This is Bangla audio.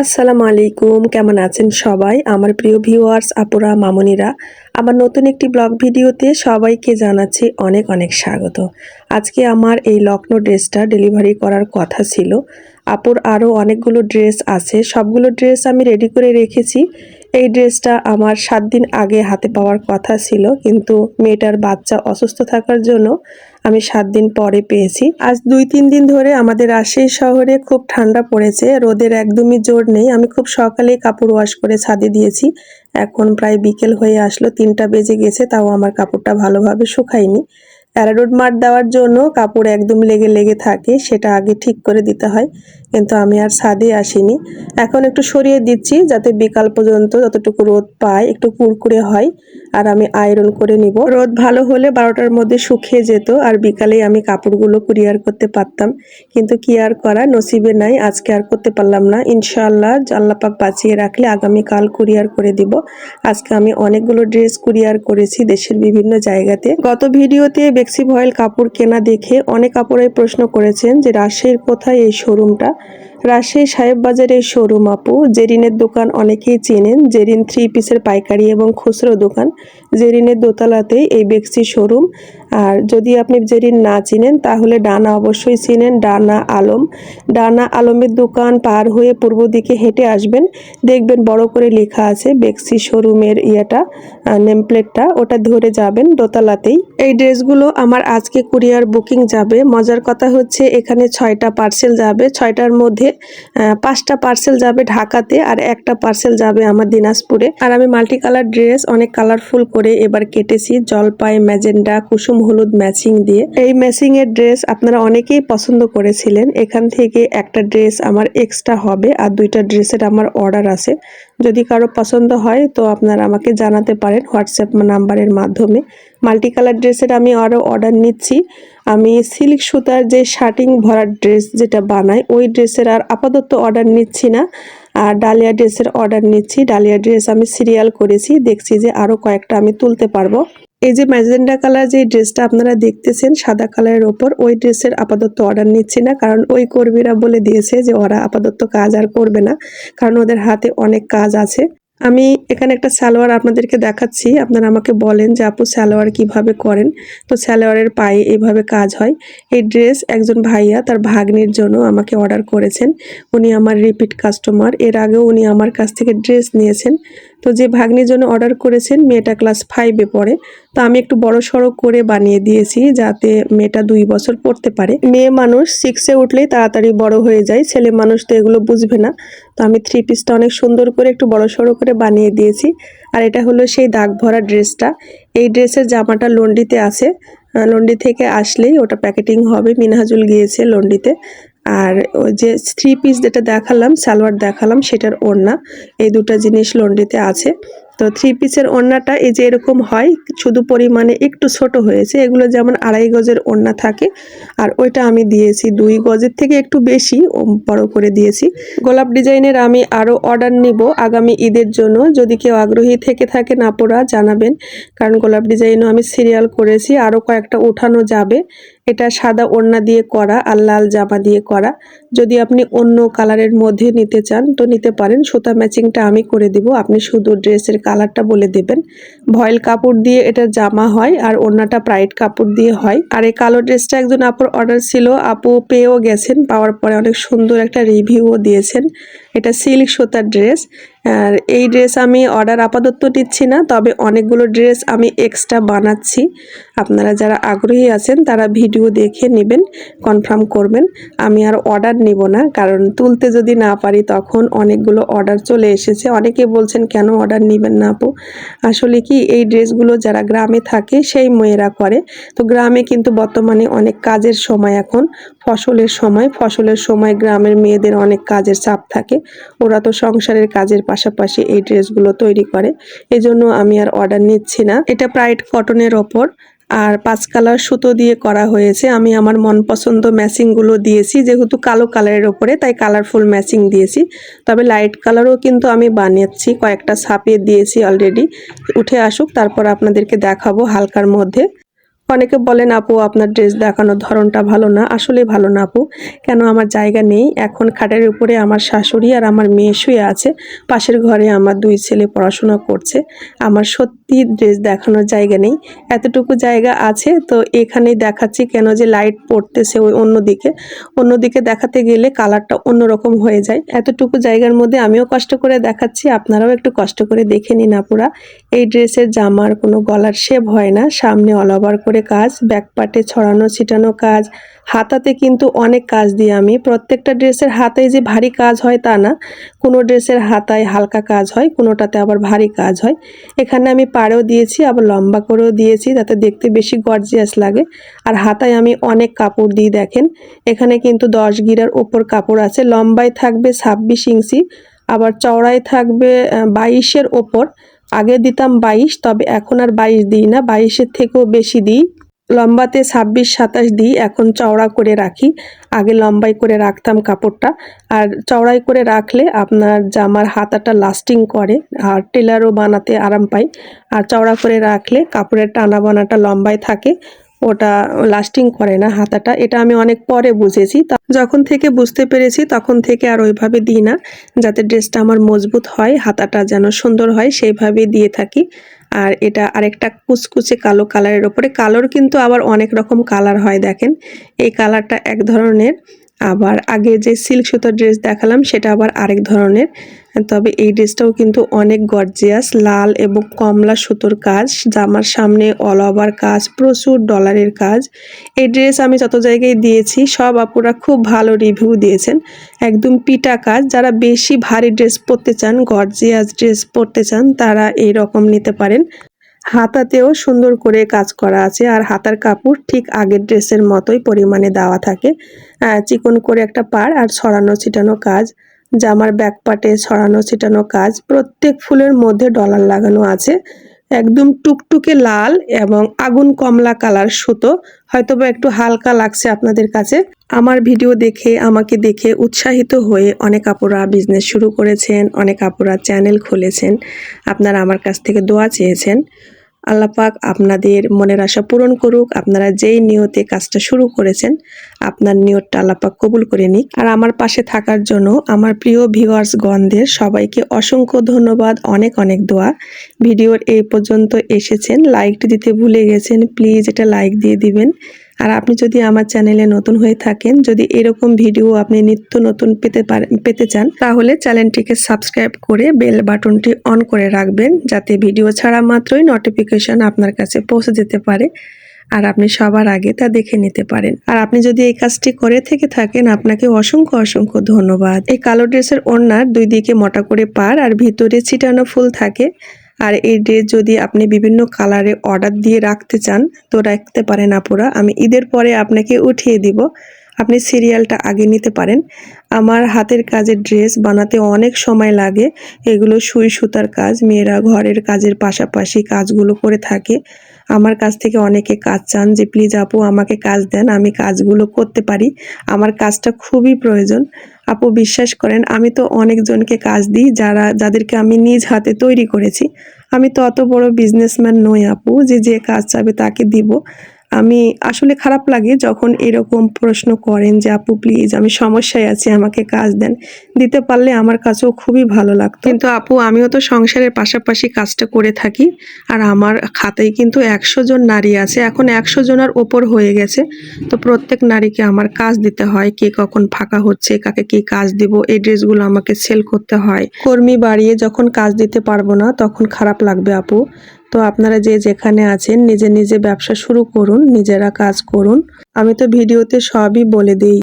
আসসালামু আলাইকুম, কেমন আছেন সবাই? আমার প্রিয় ভিউয়ার্স আপুরা, মামনিরা, আমার নতুন একটি ব্লগ ভিডিওতে সবাইকে জানাচ্ছি অনেক অনেক স্বাগত। আজকে আমার এই লখনৌ ড্রেসটা ডেলিভারি করার কথা ছিল। আপুর আরও অনেকগুলো ড্রেস আছে। সবগুলো ড্রেস আমি রেডি করে রেখেছি। এই ড্রেসটা আমার সাত দিন আগে হাতে পাওয়ার কথা ছিল, কিন্তু মেয়েটার বাচ্চা অসুস্থ থাকার জন্য আমি সাত দিন পরে পেয়েছি। আজ দুই তিন দিন ধরে আমাদের রাজশাহী শহরে খুব ঠান্ডা পড়েছে, রোদের একদমই জোর নেই। আমি খুব সকালে কাপড় ওয়াশ করে ছাদে দিয়েছি, এখন প্রায় বিকেল হয়ে আসলো, তিনটা বেজে গেছে, তাও আমার কাপড়টা ভালোভাবে শুকায়নি। প্যারাডোট মার দেওয়ার জন্য কাপড় একদম লেগে লেগে থাকে, সেটা আগে ঠিক করে দিতে হয়, কিন্তু আমি আর ছাদে আসিনি। এখন একটু সরিয়ে দিচ্ছি, যাতে বিকাল পর্যন্ত যতটুকু রোদ পায়, একটু কুড়কুড়ে হয়, আর আমি আয়রন করে নিব। রোদ ভালো হলে বারোটার মধ্যে শুকিয়ে যেত, আর বিকালে আমি কাপড়গুলো কুরিয়ার করতে পারতাম। কিন্তু কি আর করা নসিবে নাই, আজকে আর করতে পারলাম না। ইনশাআল্লাহ আল্লাহ পাক বাঁচিয়ে রাখলে আগামীকাল কুরিয়ার করে দিব। আজকে আমি অনেকগুলো ড্রেস কুরিয়ার করেছি দেশের বিভিন্ন জায়গাতে। গত ভিডিওতে বেক্সি ভয়েল কাপড় কেনা দেখে অনেক কাপড়ই প্রশ্ন করেছেন যে রাজশাহীর কোথায় এই শোরুমটা রাজশাহী সাহেব বাজারের শোরুম, আপু। জেরিনের দোকান অনেকেই চেনেন। জেরিন থ্রি পিসের পাইকারি এবং খুচরো দোকান। জেরিনের দোতলাতেই এই বেক্সি শোরুম। আর যদি আপনি জেরিন না চিনেন, তাহলে ডানা অবশ্যই চিনেন। ডানা আলম। ডানা আলমের দোকান পার হয়ে পূর্ব দিকে হেঁটে আসবেন। দেখবেন বড় করে লেখা আছে বেক্সি শোরুমের ইয়েটা নেম প্লেটটা ওটা ধরে যাবেন দোতলাতেই। এই ড্রেসগুলো আমার আজকে কুরিয়ার বুকিং যাবে। মজার কথা হচ্ছে এখানে ছয়টা পার্সেল যাবে। ছয়টার মধ্যে পাঁচটা পার্সেল যাবে ঢাকাতে আর একটা পার্সেল যাবে আমার দিনাজপুরে। আর আমি মাল্টি কালার ড্রেস অনেক কালারফুল করে এবার কেটেছি, জলপাই, ম্যাজেন্ডা, কুসুম, হলুদ ম্যাচিং দিয়ে। এই ম্যাচিং এর ড্রেস আপনারা অনেকেই পছন্দ করেছিলেন, এখান থেকে একটা ড্রেস আমার এক্সট্রা হবে আর দুইটা ড্রেসের আমার অর্ডার আছে। যদি কারও পছন্দ হয় তো আপনারা আমাকে জানাতে পারেন, হোয়াটসঅ্যাপ নাম্বারের মাধ্যমে। মাল্টি কালার ড্রেসের আমি আরও অর্ডার নিচ্ছি। আমি সিল্ক সুতার যে শার্টিং ভরার ড্রেস যেটা বানাই, ওই ড্রেসের আর আপাতত অর্ডার নিচ্ছি না। আর ডালিয়া ড্রেসের অর্ডার নিচ্ছি। ডালিয়া ড্রেস আমি সিরিয়াল করেছি। দেখছি যে আরও কয়েকটা আমি তুলতে পারব। এই যে ম্যাজেন্ডা কালার যে ড্রেসটা আপনারা দেখতেছেন, সাদা কালারের ওপর, ওই ড্রেসের আপাতত অর্ডার নিচ্ছি না। কারণ ওই কর্মীরা বলে দিয়েছে যে ওরা আপাতত কাজ আর করবে না। কারণ ওদের হাতে অনেক কাজ আছে। আমি এখানে একটা সালোয়ার আপনাদেরকে দেখাচ্ছি। আপনারা আমাকে বলেন যে, আপু, সালোয়ার কীভাবে করেন? তো সালোয়ারের পায়ে এভাবে কাজ হয়। এই ড্রেস একজন ভাইয়া তার ভাগ্নির জন্য আমাকে অর্ডার করেছেন। উনি আমার রিপিট কাস্টমার। এর আগেও উনি আমার কাছ থেকে ড্রেস নিয়েছেন। তো যে ভাগ্নির জন্য অর্ডার করেছেন, মেয়েটা ক্লাস ফাইভে পড়ে। তো আমি একটু বড় সড়ো করে বানিয়ে দিয়েছি যাতে মেয়েটা দুই বছর পড়তে পারে। মেয়ে মানুষ সিক্সে উঠলেই তাড়াতাড়ি বড় হয়ে যায়, ছেলে মানুষ তো এগুলো বুঝবে না। তো আমি থ্রি পিসটা অনেক সুন্দর করে একটু বড় সড়ো করে বানিয়ে দিয়েছি। আর এটা হলো সেই দাগ ভরা ড্রেসটা। এই ড্রেসের জামাটা লন্ডিতে আছে। লন্ডি থেকে আসলেই ওটা প্যাকেটিং হবে। মিনহাজুল গিয়েছে লন্ডিতে। আর ওই যে থ্রি পিস যেটা দেখালাম, সালোয়ার দেখালাম, সেটার ওড়না, এই দুটো জিনিস লন্ড্রিতে আছে। তো থ্রি পিসের ওড়নাটা এই যে এরকম হয়, শুধু পরিমাণে একটু ছোট হয়েছে, এগুলো যেমন আড়াই গজের ওড়না থাকে, আর ওইটা আমি দিয়েছি দুই গজের থেকে একটু বেশি বড় করে দিয়েছি। গোলাপ ডিজাইনের আমি আরও অর্ডার নিব আগামী ঈদের জন্য, যদি কেউ আগ্রহী থেকে থাকে না পড়া জানাবেন। কারণ গোলাপ ডিজাইনও আমি সিরিয়াল করেছি, আরও কয়েকটা উঠানো যাবে। এটা সাদা ওড়না দিয়ে করা আর লাল জামা দিয়ে করা। যদি আপনি অন্য কালারের মধ্যে নিতে চান, তো নিতে পারেন। সুতা ম্যাচিংটা আমি করে দিব। আপনি শুধু ড্রেসের কালারটা বলে দেবেন। ভয়েল কাপড় দিয়ে এটা জামা হয় আর ওড়নাটা প্রাইট কাপড় দিয়ে হয়। আর এই কালো ড্রেসটা একজন আপুর অর্ডার ছিল। আপু পেয়েও গেছেন, পাওয়ার পরে অনেক সুন্দর একটা রিভিউও দিয়েছেন। এটা সিল্ক সুতার ড্রেস। আর এই ড্রেস আমি অর্ডার আপাতত দিচ্ছি না, তবে অনেকগুলো ড্রেস আমি এক্সট্রা বানাচ্ছি। আপনারা যারা আগ্রহী আছেন, তারা ভিডিও দেখে নেবেন, কনফার্ম করবেন। আমি আর অর্ডার নিব না, কারণ তুলতে যদি না পারি, তখন অনেকগুলো অর্ডার চলে এসেছে। অনেকে বলছেন, কেন অর্ডার নেবেন না আপু? আসলে কি, এই ড্রেসগুলো যারা গ্রামে থাকে, সেই মেয়েরা করে। তো গ্রামে কিন্তু বর্তমানে অনেক কাজের সময় এখন, ফসলের সময়। ফসলের সময় গ্রামের মেয়েদের অনেক কাজের চাপ থাকে। ওরা তো সংসারের কাজের পাশাপাশি এই ড্রেসগুলো তৈরি করে, এজন্য আমি আর অর্ডার নিচ্ছি না। এটা প্রাইড কটনের ওপর, আর পাঁচ কালার সুতো দিয়ে করা হয়েছে। আমি আমার মন পছন্দ ম্যাচিংগুলো দিয়েছি, যেহেতু কালো কালারের ওপরে, তাই কালারফুল ম্যাচিং দিয়েছি। তবে লাইট কালারও কিন্তু আমি বানিয়েছি, কয়েকটা ছাপিয়ে দিয়েছি অলরেডি উঠে আসুক, তারপর আপনাদেরকে দেখাবো হালকার মধ্যে। অনেকে বলেন, আপু, আপনার ড্রেস দেখানোর ধরনটা ভালো না। আসলে ভালো না, আপু। কেন? আমার জায়গা নেই। এখন খাটের উপরে আমার শাশুড়ি আর আমার মেয়ে শুয়ে আছে। পাশের ঘরে আমার দুই ছেলে পড়াশোনা করছে। আমার সত্যি ড্রেস দেখানোর জায়গা নেই। এতটুকু জায়গা আছে, তো এখানেই দেখাচ্ছি কেন যে লাইট পড়তেছে ওই অন্যদিকে। অন্যদিকে দেখাতে গেলে কালারটা অন্যরকম হয়ে যায়। এতটুকু জায়গার মধ্যে আমিও কষ্ট করে দেখাচ্ছি। আপনারাও একটু কষ্ট করে দেখে নিন, আপুরা। এই ড্রেসের জামার কোনো গলার শেপ হয় না। সামনে অল ওভার করে কাজ, ব্যাকপাটে ছড়ানো, ছিটানো কাজ, হাতাতে কিন্তু অনেক কাজ দিই আমি। প্রত্যেকটা ড্রেসের হাতায় যে ভারী কাজ হয় তা না। কোনো ড্রেসের হাতায় হালকা কাজ হয়, কোনোটাতে আবার ভারী কাজ হয়। এখানে আমি পাড়েও দিয়েছি, আবার লম্বা করেও দিয়েছি, যাতে দেখতে বেশি গর্জিয়াস লাগে। আর হাতায় আমি অনেক কাপড় দিই, দেখেন। এখানে কিন্তু দশ গিরার ওপর কাপড় আছে। লম্বায় থাকবে ছাব্বিশ ইঞ্চি, আবার চওড়ায় থাকবে বাইশের ওপর। আগে দিতাম বাইশ, তবে এখন আর বাইশ দিই না। বাইশের থেকেও বেশি দিই। লম্বাতে ছাব্বিশ, সাতাশ দিই। এখন চওড়া করে রাখি। আগে লম্বাই করে রাখতাম কাপড়টা। আর চওড়াই করে রাখলে আপনার জামার হাতাটা লাস্টিং করে। আর টেলারও বানাতে আরাম পাই আর চওড়া করে রাখলে কাপড়ের টানা বানাটা লম্বায় থাকে। ওটা লাস্টিং করে না হাতাটা। এটা আমি অনেক পরে বুঝেছি। যখন থেকে বুঝতে পেরেছি, তখন থেকে আর ওইভাবে দিই না। যাতে ড্রেসটা আমার মজবুত হয়, হাতাটা যেন সুন্দর হয় সেইভাবে দিয়ে থাকি। আর এটা আরেকটা কুচকুচে কালো কালারের ওপরে কালোর কিন্তু আবার অনেক রকম কালার হয়, দেখেন। এই কালারটা এক ধরনের। আবার আগে যে সিল্ক সুতার ড্রেস দেখালাম, সেটা আবার আরেক ধরনের। তবে এই ড্রেসটাও কিন্তু অনেক গর্জিয়াস লাল এবং কমলা সুতোর কাজ। জামার সামনে অল ওভার কাজ, প্রচুর ডলারের কাজ। এই ড্রেস আমি যত জায়গায় দিয়েছি, সব আপুরা খুব ভালো রিভিউ দিয়েছেন। একদম পিটা কাজ। যারা বেশি ভারী ড্রেস পরতে চান গর্জিয়াস ড্রেস পরতে চান, তারা এই রকম নিতে পারেন। হাতাতেও সুন্দর করে কাজ করা আছে আর হাতার কাপড় ঠিক আগের ড্রেসের মতোই পরিমাণে দেওয়া থাকে। চিকন করে একটা পাড় আর ছড়ানো ছিটানো কাজ, জামার ব্যাক পাটে ছড়ানো ছিটানো কাজ, প্রত্যেক ফুলের মধ্যে ডলার লাগানো আছে। একদম টুকটুকে লাল এবং আগুন কমলা কালার সুতো, হয়তোবা একটু হালকা লাগছে আপনাদের কাছে। আমার ভিডিও দেখে, আমাকে দেখে উৎসাহিত হয়ে অনেক আপুরা বিজনেস শুরু করেছেন, অনেক আপুরা চ্যানেল খুলেছেন। আপনারা আমার কাছ থেকে দোয়া চেয়েছেন। আল্লাহ পাক আপনাদের মনের আশা পূরণ করুক। আপনারা যেই নিয়তে কাজটা শুরু করেছেন, আপনার নিয়তটা আল্লাপাক কবুল করে নিক। আর আমার পাশে থাকার জন্য আমার প্রিয় ভিওয়ার্স গণদের সবাইকে অসংখ্য ধন্যবাদ, অনেক অনেক দোয়া। ভিডিওর এই পর্যন্ত এসেছেন। লাইকটি দিতে ভুলে গেছেন, প্লিজ এটা লাইক দিয়ে দিবেন। আর আপনি যদি আমার চ্যানেলে নতুন হয়ে থাকেন, যদি এরকম ভিডিও আপনি নিত্য নতুন পেতে পেতে চান, তাহলে চ্যানেলটিকে সাবস্ক্রাইব করে বেল বাটনটি অন করে রাখবেন, যাতে ভিডিও ছাড়া মাত্রই নোটিফিকেশন আপনার কাছে পৌঁছে যেতে পারে আর আপনি সবার আগে তা দেখে নিতে পারেন। আর আপনি যদি এই কাজটি করে থেকে থাকেন, আপনাকে অসংখ্য অসংখ্য ধন্যবাদ। এই কালো ড্রেসের ওড়নার দুই দিকে মোটা করে পার আর ভিতরে ছিটানো ফুল থাকে। আর এই ড্রেস যদি আপনি বিভিন্ন কালারে অর্ডার দিয়ে রাখতে চান, তো রাখতে পারেন আপুরা। আমি ঈদের পরে আপনাকে উঠিয়ে দিব। আপনি সিরিয়ালটা আগে নিতে পারেন। আমার হাতের কাজের ড্রেস বানাতে অনেক সময় লাগে। এগুলো সুই সুতার কাজ, মেয়েরা ঘরের কাজের পাশাপাশি কাজগুলো করে থাকে। আমার কাছ থেকে অনেকে কাজ চান যে, প্লিজ আপু আমাকে কাজ দেন, আমি কাজগুলো করতে পারি। আমার কাজটা খুবই প্রয়োজন। আপু বিশ্বাস করেন, আমি তো অনেকজনকে কাজ দিই যারা, যাদেরকে আমি নিজ হাতে তৈরি করেছি। আমি তো অত বড় বিজনেসম্যান নই আপু, যে যে কাজ চাবে তাকে দিব। আমি আসলে খারাপ লাগে যখন এরকম প্রশ্ন করেন যে, আপু প্লিজ আমি সমস্যায় আছি, আমাকে কাজ দেন। দিতে পারলে আমার কাছেও খুবই ভালো লাগতো। কিন্তু আপু, আমিও তো সংসারের পাশাপাশি কাজটা করে থাকি, আর আমার খাতায় কিন্তু একশো জন নারী আছে। এখন একশো জনের ওপর হয়ে গেছে। তো প্রত্যেক নারীকে আমার কাজ দিতে হয়, কে কখন ফাঁকা হচ্ছে, কাকে কি কাজ দিব, এই ড্রেসগুলো আমাকে সেল করতে হয়। কর্মী বাড়িয়ে যখন কাজ দিতে পারব না, তখন খারাপ লাগবে আপু। তো আপনারা যে যেখানে আছেন, নিজে নিজে ব্যবসা শুরু করুন, নিজেরা কাজ করুন। আমি তো ভিডিওতে সবই বলে দিই।